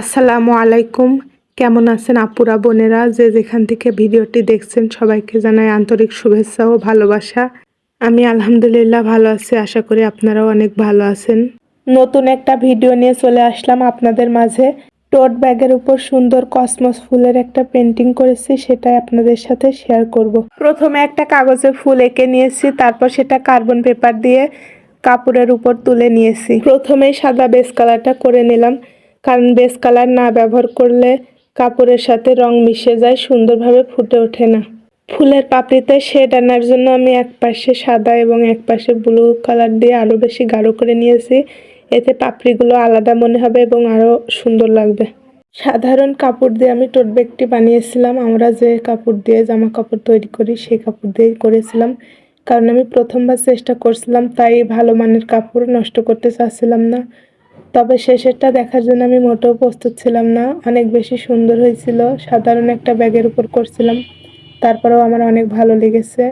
আসসালামু আলাইকুম। কেমন আছেন আপুরা, বোনেরা? যে যেখান থেকে ভিডিওটি দেখছেন, সবাইকে জানাই আন্তরিক শুভেচ্ছা ও ভালোবাসা। আমি আলহামদুলিল্লাহ ভালো আছি, আশা করি আপনারাও অনেক ভালো আছেন। নতুন একটা ভিডিও নিয়ে চলে আসলাম আপনাদের মাঝে। টোট ব্যাগের উপর সুন্দর কসমস ফুলের একটা পেন্টিং করেছি, সেটাই আপনাদের সাথে শেয়ার করব। প্রথমে একটা কাগজে ফুল এঁকে নিয়েছি, তারপর সেটা কার্বন পেপার দিয়ে কাপড়ের উপর তুলে নিয়েছি। প্রথমেই সাদা বেস কালারটা করে নিলাম। কারণ বেস কালার না ব্যবহার করলে কাপড়ের সাথে রং মিশে যায়, সুন্দরভাবে ফুটে ওঠে না। ফুলের পাপড়িতে শেড আনার জন্য আমি এক পাশে সাদা এবং এক পাশে ব্লু কালার দিয়ে আরও বেশি গাঢ় করে নিয়েছি। এতে পাপড়িগুলো আলাদা মনে হবে এবং আরও সুন্দর লাগবে। সাধারণ কাপড় দিয়ে আমি টোট ব্যাগটি বানিয়েছিলাম। আমরা যে কাপড় দিয়ে জামা কাপড় তৈরি করি, সেই কাপড় দিয়েই করেছিলাম। কারণ আমি প্রথমবার চেষ্টা করছিলাম, তাই ভালো মানের কাপড় নষ্ট করতে চাচ্ছিলাম না। তবে শেষেরটা দেখার জন্য আমি মোটেও প্রস্তুত ছিলাম না। অনেক বেশি সুন্দর হয়েছিল। সাধারণ একটা ব্যাগের উপর করছিলাম। তারপরেও আমার অনেক ভালো লেগেছে।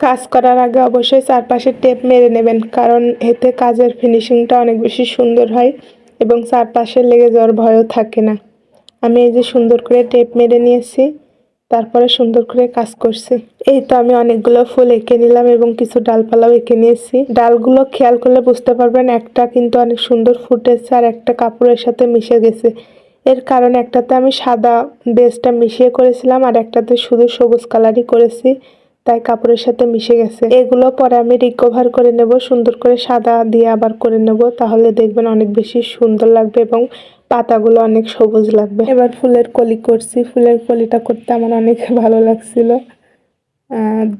কাজ করার আগে অবশ্যই চারপাশে টেপ মেরে নেবেন, কারণ এতে কাজের ফিনিশিংটা অনেক বেশি সুন্দর হয় এবং চারপাশে লেগে যাওয়ার ভয়ও থাকে না। আমি এই যে সুন্দর করে টেপ মেরে নিয়েছি তারপরে সুন্দর করে কাজ করছি। এই তো আমি অনেকগুলো ফুল এঁকে নিলাম এবং কিছু ডালপালাও এঁকে নিয়েছি। ডালগুলো খেয়াল করলে বুঝতে পারবেন একটা কিন্তু অনেক সুন্দর ফুটেছে আর একটা কাপড়ের সাথে মিশে গেছে। এর কারণ একটাতে আমি সাদা বেসটা মিশিয়ে করেছিলাম আর একটাতে শুধু সবুজ কালারই করেছি, তাই কাপড়ের সাথে মিশে গেছে। এগুলো পরে আমি রিকভার করে নেব, সুন্দর করে সাদা দিয়ে আবার করে নেব, তাহলে দেখবেন অনেক বেশি সুন্দর লাগবে এবং পাতাগুলো অনেক সবুজ লাগবে। এবার ফুলের কলি করছি। ফুলের কলিটা করতে আমার অনেক ভালো লাগছিল।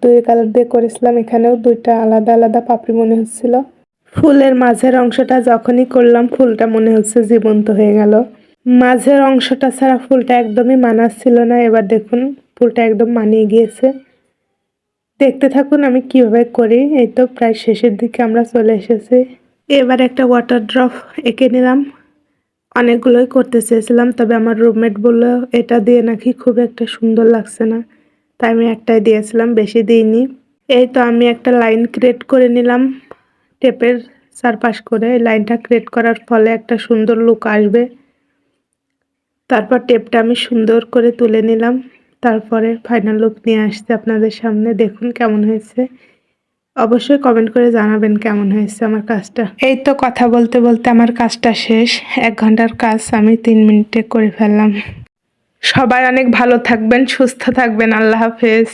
দুই কালার দিয়ে করেছিলাম। এখানেও দুইটা আলাদা আলাদা পাপড়ি মনে হচ্ছিল। ফুলের মাঝের অংশটা যখনই করলাম, ফুলটা মনে হচ্ছে জীবন্ত হয়ে গেল। মাঝের অংশটা ছাড়া ফুলটা একদমই মানাচ্ছিল না। এবার দেখুন, ফুলটা একদম মানিয়ে গিয়েছে। দেখতে থাকুন আমি কীভাবে করি। এই তো প্রায় শেষের দিকে আমরা চলে এসেছি। এবার একটা ওয়াটার ড্রপ এঁকে নিলাম। অনেকগুলোই করতে চেয়েছিলাম, তবে আমার রুমমেট বলল, এটা দিয়ে নাকি খুব একটা সুন্দর লাগছে না। তাই আমি একটাই দিয়েছিলাম, বেশি দিইনি। এই তো আমি একটা লাইন ক্রিয়েট করে নিলাম টেপের চারপাশ করে। লাইনটা ক্রিয়েট করার ফলে একটা সুন্দর লুক আসবে। তারপর টেপটা আমি সুন্দর করে তুলে নিলাম। তারপরে ফাইনাল লুক নিয়ে আসতে আপনাদের সামনে। দেখুন কেমন হয়েছে। অবশ্যই কমেন্ট করে জানাবেন কেমন হয়েছে আমার কাজটা। এই তো কথা বলতে বলতে আমার কাজটা শেষ। এক ঘণ্টার কাজ আমি তিন মিনিটে করে ফেললাম। সবাই অনেক ভালো থাকবেন, সুস্থ থাকবেন। আল্লাহ হাফেজ।